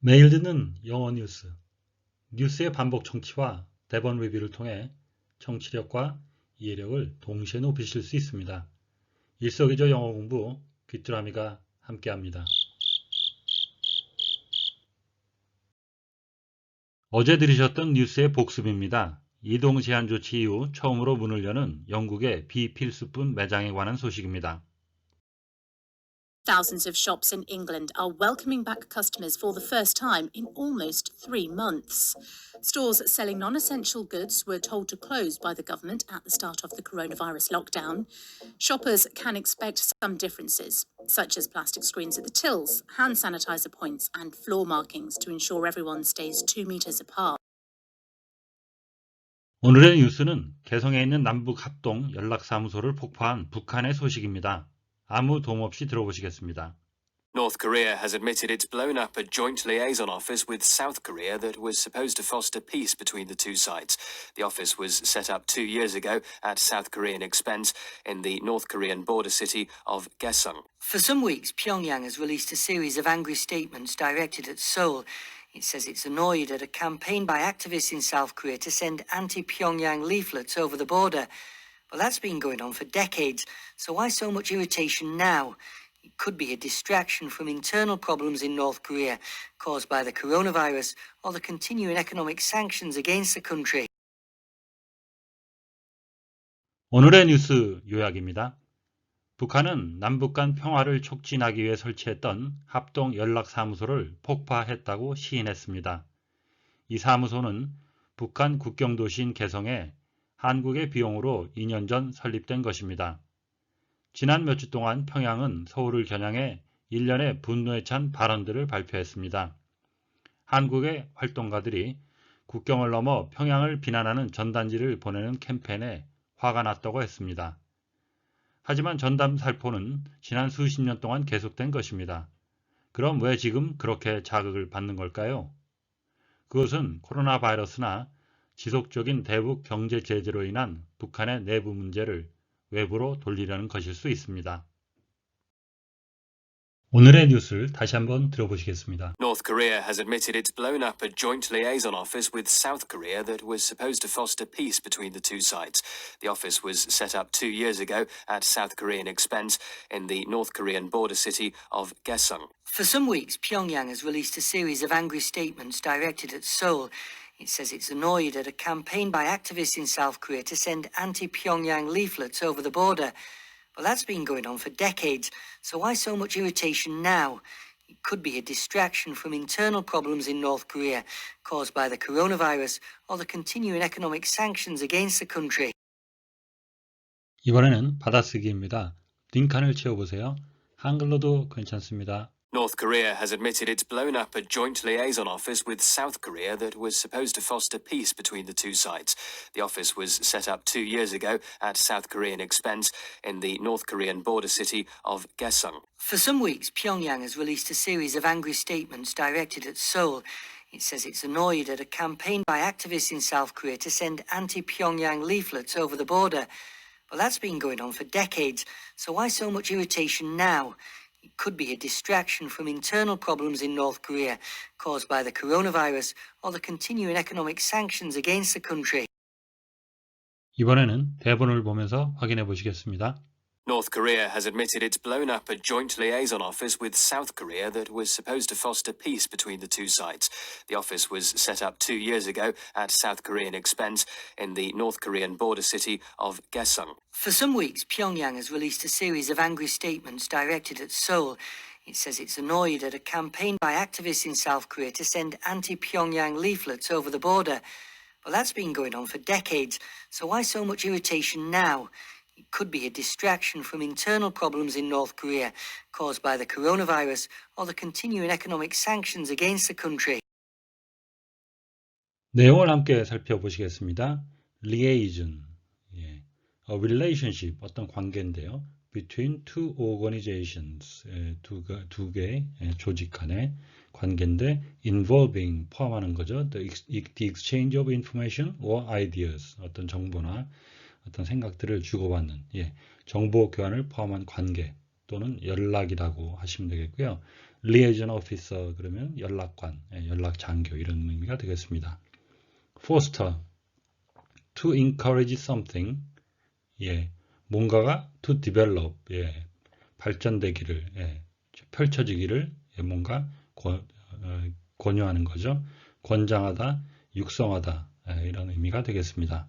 매일 듣는 영어 뉴스, 뉴스의 반복 청취와 대본 리뷰를 통해 청취력과 이해력을 동시에 높이실 수 있습니다. 일석이조 영어 공부 귀뚜라미가 함께합니다. 어제 들으셨던 뉴스의 복습입니다. 이동 제한 조치 이후 처음으로 문을 여는 영국의 비필수품 매장에 관한 소식입니다. Thousands of shops in England are welcoming back customers for the first time in almost three months. Stores selling non essential goods were told to close by the government at the start of the coronavirus lockdown. Shoppers can expect some differences, such as plastic screens at the tills, hand sanitizer points, and floor markings to ensure everyone stays two metres apart. 오늘의 뉴스는 개성에 있는 남북 합동 연락사무소를 폭파한 북한의 소식입니다. 아무 도움 없이 들어보시겠습니다. North Korea has admitted it's blown up a joint liaison office with South Korea that was supposed to foster peace between the two sides. The office was set up two years ago at South Korean expense in the North Korean border city of Gaesung. For some weeks, Pyongyang has released a series of angry statements directed at Seoul. It says it's annoyed at a campaign by activists in South Korea to send anti Pyongyang leaflets over the border. Well, that's been going on for decades, so why so much irritation now? It could be a distraction from internal problems in North Korea caused by the coronavirus or the continuing economic sanctions against the country. 오늘의 뉴스 요약입니다. 북한은 남북 간 평화를 촉진하기 위해 설치했던 합동 연락사무소를 폭파했다고 시인했습니다. 이 사무소는 북한 국경도시인 개성에 한국의 비용으로 2년 전 설립된 것입니다. 지난 몇 주 동안 평양은 서울을 겨냥해 일련의 분노에 찬 발언들을 발표했습니다. 한국의 활동가들이 국경을 넘어 평양을 비난하는 전단지를 보내는 캠페인에 화가 났다고 했습니다. 하지만 전담 살포는 지난 수십 년 동안 계속된 것입니다. 그럼 왜 지금 그렇게 자극을 받는 걸까요? 그것은 코로나 바이러스나 지속적인 대북 경제 제재로 인한 북한의 내부 문제를 외부로 돌리려는 것일 수 있습니다. 오늘의 뉴스를 다시 한번 들어보시겠습니다. North Korea has admitted it's blown up a joint liaison office with South Korea that was supposed to foster peace between the two sides. The office was set up two years ago at South Korean expense in the North Korean border city of Gaesung. For some weeks, Pyongyang has released a series of angry statements directed at Seoul. It says it's annoyed at a campaign by activists in South Korea to send anti Pyongyang leaflets over the border. Well, that's been going on for decades, so why so much irritation now? It could be a distraction from internal problems in North Korea caused by the coronavirus or the continuing economic sanctions against the country. 이번에는 받아쓰기입니다. 빈칸을 채워보세요. 한글로도 괜찮습니다. North Korea has admitted it's blown up a joint liaison office with South Korea that was supposed to foster peace between the two sides. The office was set up two years ago at South Korean expense in the North Korean border city of Gaesung. For some weeks, Pyongyang has released a series of angry statements directed at Seoul. It says it's annoyed at a campaign by activists in South Korea to send anti Pyongyang leaflets over the border. Well, that's been going on for decades, so why so much irritation now? It could be a distraction from internal problems in North Korea caused by the coronavirus or the continuing economic sanctions against the country. 이번에는 대본을 보면서 확인해 보시겠습니다. North Korea has admitted it's blown up a joint liaison office with South Korea that was supposed to foster peace between the two sides. The office was set up two years ago at South Korean expense in the North Korean border city of Gaesung. For some weeks, Pyongyang has released a series of angry statements directed at Seoul. It says it's annoyed at a campaign by activists in South Korea to send anti Pyongyang leaflets over the border. Well, that's been going on for decades, so why so much irritation now? It could be a distraction from internal problems in North Korea caused by the coronavirus or the continuing economic sanctions against the country. 내용을 함께 살펴보시겠습니다. liaison, 예. a relationship, 어떤 관계인데요. between two organizations, 예, 두, 가- 두 개의 예, 조직 간의 관계인데 involving, 포함하는 거죠. The, ex- the exchange of information or ideas, 어떤 정보나 어떤 생각들을 주고받는, 예, 정보 교환을 포함한 관계 또는 연락이라고 하시면 되겠고요. liaison officer 그러면 연락관, 예, 연락 장교 이런 의미가 되겠습니다. foster to encourage something 예, 뭔가가 to develop 예, 발전되기를 예, 펼쳐지기를 예, 뭔가 권, 어, 권유하는 거죠. 권장하다, 육성하다 예, 이런 의미가 되겠습니다.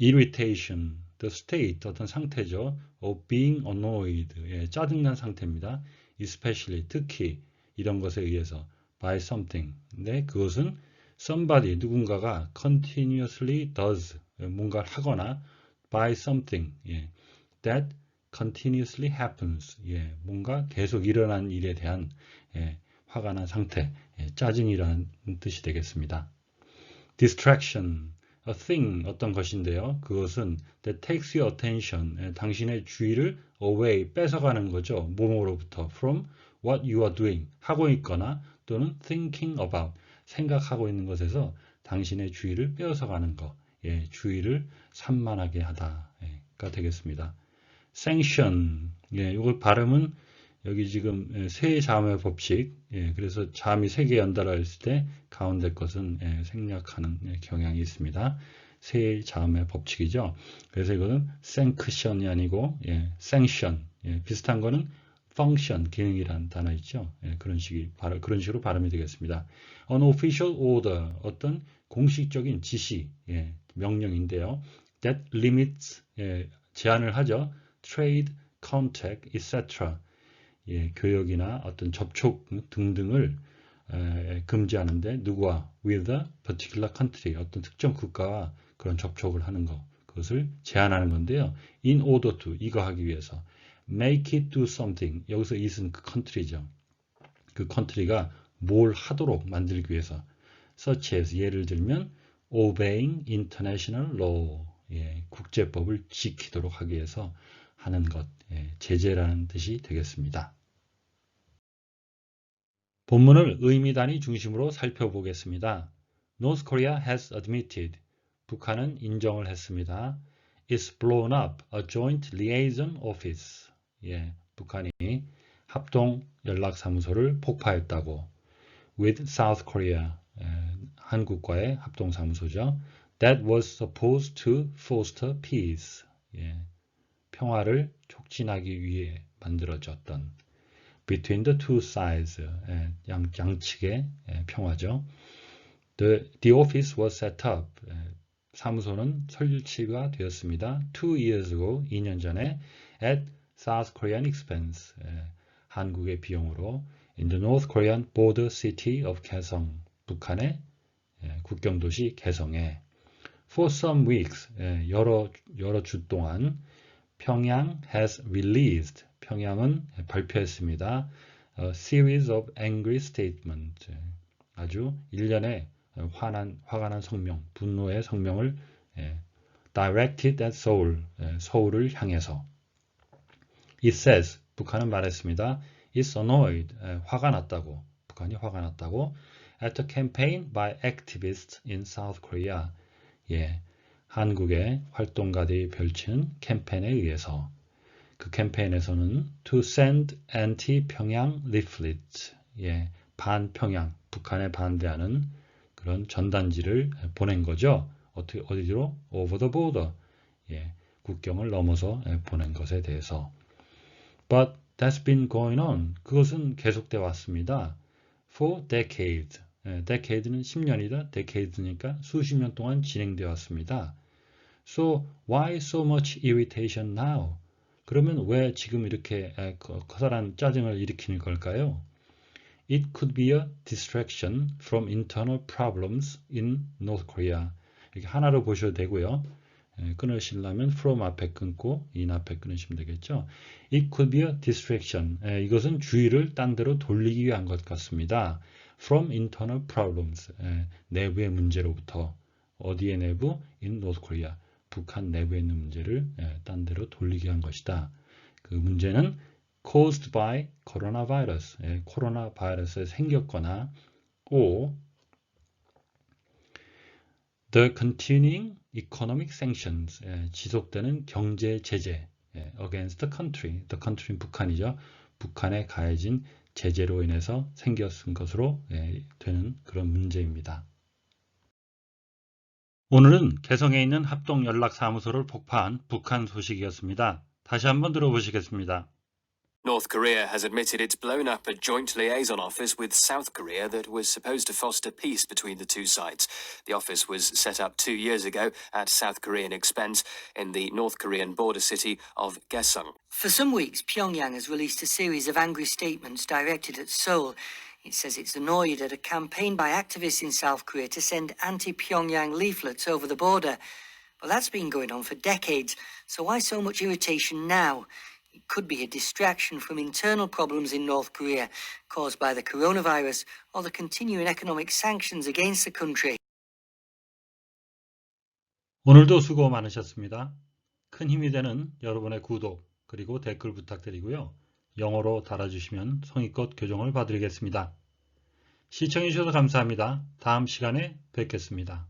Irritation, the state 어떤 상태죠. of being annoyed 예, 짜증난 상태입니다. especially 특히 이런 것에 의해서 by something 근데 그것은 somebody 누군가가 continuously does 예, 뭔가를 하거나 by something 예, that continuously happens 예, 뭔가 계속 일어난 일에 대한 예, 화가 난 상태 예, 짜증이라는 뜻이 되겠습니다. distraction a thing 어떤 것인데요. 그것은 that takes your attention 예, 당신의 주의를 away 뺏어가는 거죠. 뭐뭐로부터 from what you are doing 하고 있거나 또는 thinking about 생각하고 있는 것에서 당신의 주의를 빼앗아가는 것, 예, 주의를 산만하게 하다가 되겠습니다. sanction, 예, 이거 발음은 여기 지금 예, 세 자음의 법칙, 예, 그래서 자음이 세 개 연달아 있을 때 가운데 것은 예, 생략하는 예, 경향이 있습니다. 세 자음의 법칙이죠. 그래서 이거는 sanction이 아니고 예, sanction, 예, 비슷한 거는 function, 기능이라는 단어 있죠. 예, 그런 식이 발음, 그런 식으로 발음이 되겠습니다. An official order, 어떤 공식적인 지시, 예, 명령인데요. That limits, 예, 제한을 하죠. Trade, contact, etc. 예, 교역이나 어떤 접촉 등등을 에, 금지하는데 누구와 with a particular country 어떤 특정 국가와 그런 접촉을 하는 것 그것을 제한하는 건데요. in order to 이거 하기 위해서 make it do something 여기서 it은 그 country죠. 그 country가 뭘 하도록 만들기 위해서 such as 예를 들면 obeying international law 예, 국제법을 지키도록 하기 위해서 하는 것 예, 제재라는 뜻이 되겠습니다. 본문을 의미 단위 중심으로 살펴보겠습니다. North Korea has admitted 북한은 인정을 했습니다. It's blown up a joint liaison office. 예, 북한이 합동 연락사무소를 폭파했다고. With South Korea. 예, 한국과의 합동 사무소죠. That was supposed to foster peace. 예, 평화를 촉진하기 위해 만들어졌던 between the two sides 예, 양, 양측의 예, 평화죠. The, the office was set up. 예, 사무소는 설치가 되었습니다. Two years ago, 2년 전에 at South Korean expense. 예, 한국의 비용으로 in the North Korean border city of 개성. 북한의 예, 국경 도시 개성에 for some weeks 예, 여러 여러 주 동안 평양 has released 평양은 발표했습니다. A series of angry statements. 아주 일련의 화난, 화가 난 성명, 분노의 성명을 예, directed at Seoul, 예, 서울을 향해서. It says, 북한은 말했습니다. It's annoyed, 예, 화가 났다고, 북한이 화가 났다고. At a campaign by activists in South Korea. 예, 한국의 활동가들이 펼치는 캠페인에 의해서 그 캠페인에서는 to send anti-평양 leaflet, 예, 반평양, 북한에 반대하는 그런 전단지를 보낸 거죠. 어떻게 어디로? over the border, 예, 국경을 넘어서 보낸 것에 대해서. But that's been going on. 그것은 계속돼 왔습니다. For decades. 예, decade는 10년이다. decades니까 수십 년 동안 진행되어 왔습니다. So why so much irritation now? 그러면 왜 지금 이렇게 커다란 짜증을 일으키는 걸까요? It could be a distraction from internal problems in North Korea. 이렇게 하나로 보셔도 되고요. 끊으시려면 from 앞에 끊고 in 앞에 끊으시면 되겠죠. It could be a distraction. 이것은 주의를 딴 데로 돌리기 위한 것 같습니다. From internal problems. 내부의 문제로부터. 어디의 내부? In North Korea. 북한 내부에 있는 문제를 딴 데로 돌리게 한 것이다. 그 문제는 caused by coronavirus, 코로나 바이러스에 생겼거나 or the continuing economic sanctions, 지속되는 경제 제재 against the country, the country는 북한이죠. 북한에 가해진 제재로 인해서 생겼은 것으로 예, 되는 그런 문제입니다. 오늘은 개성에 있는 합동연락사무소를 폭파한 북한 소식이었습니다. 다시 한번 들어보시겠습니다. North Korea has admitted it's blown up a joint liaison office with South Korea that was supposed to foster peace between the two sides. The office was set up two years ago at South Korean expense in the North Korean border city of Gaesung. For some weeks, Pyongyang has released a series of angry statements directed at Seoul. It says it's annoyed at a campaign by activists in South Korea to send anti Pyongyang leaflets over the border. But that's been going on for decades, so why so much irritation now? It could be a distraction from internal problems in North Korea caused by the coronavirus or the continuing economic sanctions against the country. 오늘도 수고 많으셨습니다. 큰 힘이 되는 여러분의 구독 그리고 댓글 부탁드리고요. 영어로 달아주시면 성의껏 교정을 봐드리겠습니다. 시청해주셔서 감사합니다. 다음 시간에 뵙겠습니다.